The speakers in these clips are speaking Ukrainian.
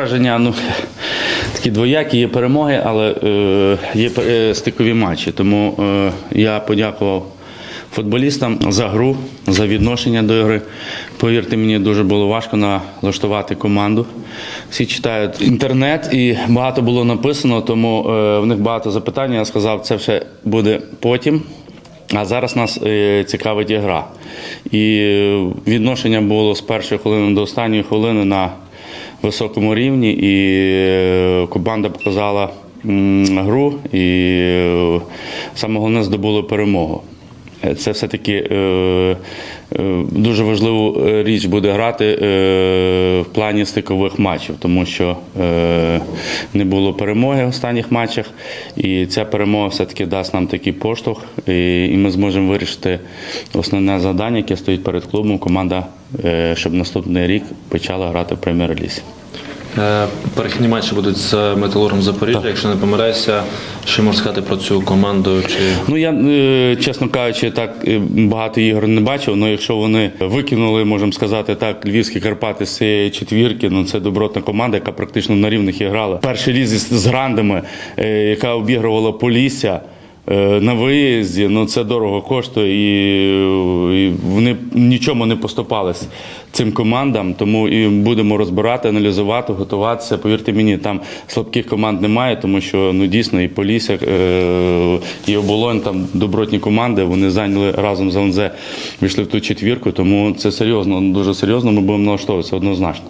враження ну, такі двоякі, є перемоги, але е, є е, стикові матчі. Тому е, я подякував футболістам за гру, за відношення до гри. Повірте мені, дуже було важко налаштувати команду. Всі читають інтернет і багато було написано, тому е, в них багато запитань. Я сказав, це все буде потім. А зараз нас е, цікавить і гра. І е, відношення було з першої хвилини до останньої хвилини на високому рівні, і е, команда показала гру, і е, саме головне здобули перемогу. Це все-таки е, е, дуже важливу е, річ буде грати в плані стикових матчів, тому що не було перемоги в останніх матчах, і ця перемога все-таки дасть нам такий поштовх, і, ми зможемо вирішити основне завдання, яке стоїть перед клубом. Команда, щоб наступний рік почала грати в прем'єр-лізі. Е, Перехідні матчі будуть з металургом Запоріжжя. Якщо не помиляюся, що можна сказати про цю команду? Чи Ну я е, чесно кажучи, так е, багато ігор не бачив. але якщо вони викинули, можемо сказати так, львівські Карпати з цієї четвірки, ну це добротна команда, яка практично на рівних і грала. В першій лізі з, грандами, яка обігрувала Полісся. Е, На виїзді, ну це дорого коштує, і, і вони нічому не поступались цим командам. Тому і будемо розбирати, аналізувати, готуватися. Повірте мені, там слабких команд немає, тому що ну дійсно і Полісся, е, і оболонь там добротні команди. Вони зайняли разом з ЛНЗ, війшли в ту четвірку. Тому це серйозно, дуже серйозно. Ми будемо налаштовуватися однозначно.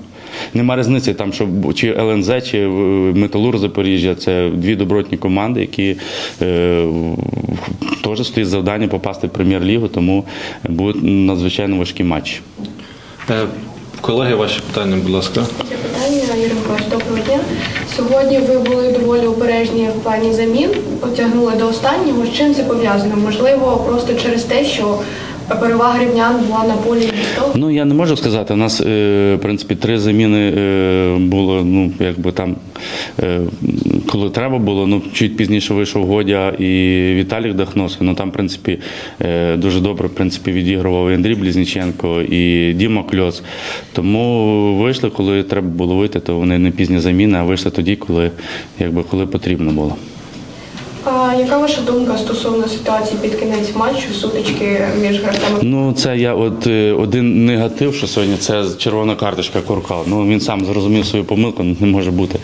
Нема різниці там, що чи ЛНЗ, чи е, Металур Запоріжжя. Це дві добротні команди, які е, теж стоїть завдання попасти в прем'єр-лігу, тому будуть надзвичайно важкі матчі. Е, колеги, ваші питання, будь ласка. Питання, Юрій Миколаївич, доброго дня. Сьогодні ви були доволі обережні в плані замін, потягнули до останнього. З чим це пов'язано? Можливо, просто через те, що перевага рівнян була на полі? Ну я не можу сказати. У нас е, в принципі три заміни е, було. Ну якби там е, коли треба було. Ну чуть пізніше вийшов Годя і Віталій Дахновський. Ну там, в принципі, дуже добре в принципі відігрував і Андрій Блізніченко і Діма Кльоц. Тому вийшли, коли треба було вийти, то вони не пізні заміни, а вийшли тоді, коли якби коли потрібно було. А яка ваша думка стосовно ситуації під кінець матчу, сутички між гравцями? Ну, це я от е, один негатив, що сьогодні це червона карточка Куркал. Ну він сам зрозумів свою помилку, не може бути.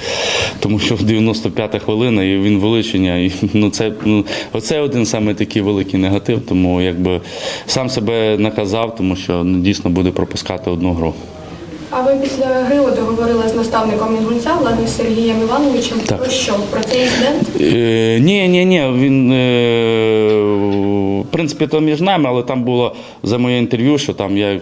Тому що 95-та хвилина і він вилучення. І, ну, це, ну, оце один саме такий великий негатив, тому якби сам себе наказав, тому що ну, дійсно буде пропускати одну гру. А ви після гри от говорили з наставником інгульця, власне, Сергієм Івановичем. Так. Про що? Про цей інцидент? Е, ні, ні, ні. Він е, в принципі то між нами, але там було за моє інтерв'ю, що там я е,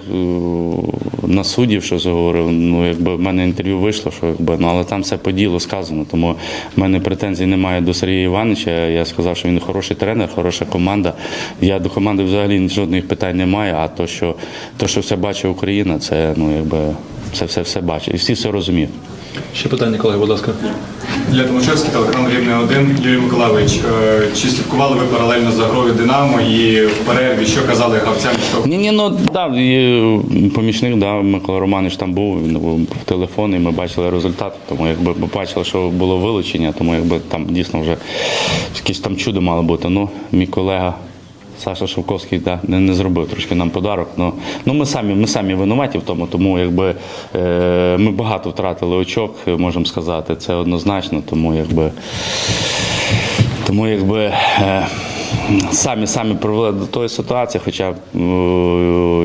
на суддів щось говорив. Ну, якби в мене інтерв'ю вийшло, що якби, ну, але там все по ділу сказано. Тому в мене претензій немає до Сергія Івановича. Я сказав, що він хороший тренер, хороша команда. Я до команди взагалі жодних питань не маю. А то, що то, що все бачить Україна, це ну якби це все все бачить. І всі все розуміють. Ще питання, колеги, будь ласка. Для Томашевський, телеканал Рівне 1. Юрій Миколайович, е, чи слідкували ви паралельно за грою Динамо і в перерві, що казали гравцям, що Ні, ні, ну да, і помічник, да, Микола Романович там був він був в телефоні, ми бачили результат, тому якби ми бачили, що було вилучення, тому якби там дійсно вже якесь там чудо мало бути. Ну, мій колега. Саша Шовковський да, не, не зробив трошки нам подарок. Но, ну ми самі ми самі винуваті в тому, тому якби е, ми багато втратили очок, можемо сказати, це однозначно. Тому якби тому якби е, самі самі привели до тої ситуації, хоча е,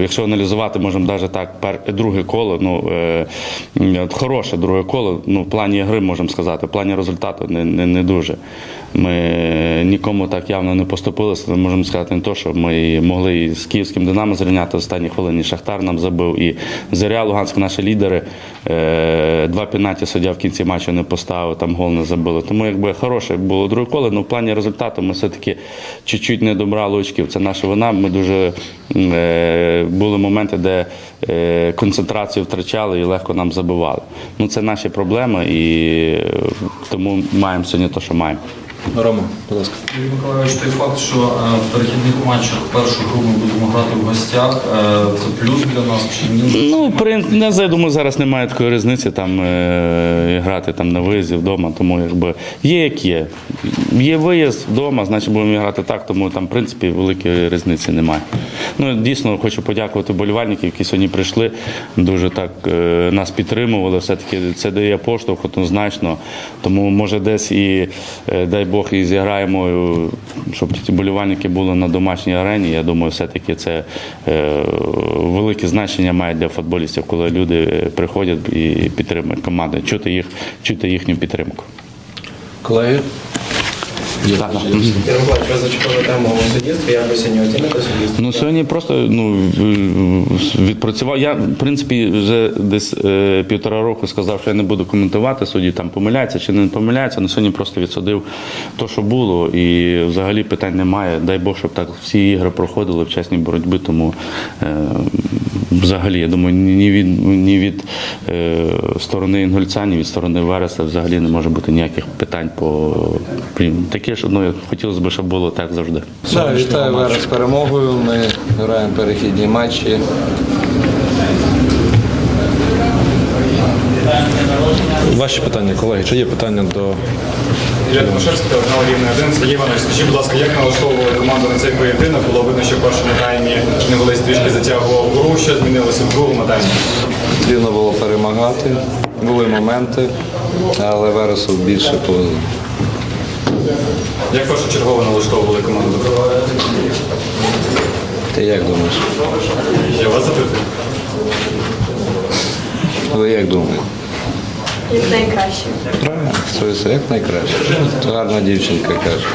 якщо аналізувати, можемо навіть так, друге коло, ну е, хороше друге коло, ну в плані гри можемо сказати, в плані результату не, не, не дуже. Ми нікому так явно не поступилися. Можемо сказати не то, що ми могли і з київським Динамо зрівняти останні хвилини. Шахтар нам забив, і Заря Луганськ, наші лідери. Е, два пенальті суддя в кінці матчу не поставив, там гол не забили. Тому якби хороше було друге коло, але в плані результату ми все-таки чуть-чуть не добрали очків. Це наша вина. Ми дуже е, були моменти, де е, концентрацію втрачали і легко нам забивали. Ну це наші проблеми, і е, тому маємо сьогодні те, що маємо. Рома, будь ласка. Юрій Миколайович, той факт, що е, в перехідних матчах першу гру ми будемо грати в гостях, е, це плюс для нас чи ні? Ну, при не знаю, думаю, зараз немає такої різниці там е, грати там на виїзді вдома, тому якби є як є. Є виїзд вдома, значить будемо грати так, тому там, в принципі, великої різниці немає. Ну, дійсно, хочу подякувати болівальників, які сьогодні прийшли, дуже так е, нас підтримували. Все-таки це дає поштовх однозначно. Тому може десь і е, дай Бог і зіграємо, е, щоб ці болівальники були на домашній арені. Я думаю, все-таки це е, велике значення має для футболістів, коли люди е, приходять і підтримують команди, чути їх, чути їхню підтримку. Колеги? Так. ви сьогодні? Ну сьогодні просто ну відпрацював. Я в принципі вже десь е, півтора року сказав, що я не буду коментувати судді, там помиляється чи не помиляється. але сьогодні просто відсудив то, що було, і взагалі питань немає. Дай Бог, щоб так всі ігри проходили в чесній боротьбі. Тому е, взагалі я думаю, ні від ні від е, сторони Інгульця, ні від сторони Вереса взагалі не може бути ніяких питань по. Таке ж ну хотілося б, щоб було так завжди. Да, вітаю вас з перемогою. Ми граємо перехідні матчі. Ваші питання, колеги, чи є питання до Ілля Тимошевський, телеканал Рівне 1. Сергій Іванович, скажіть, будь ласка, як налаштовували команду на цей поєдинок? Було видно, що в першому таймі Невелись трішки затягував гру, що змінилося в другому таймі. Потрібно було перемагати. Були моменти, але Вересу більше повезло. Як першочергово налаштовували команду? Ти як думаєш? Я вас запитую. Ви як думаєте? Як найкраще. Правильно, як найкраще. Гарна дівчинка каже.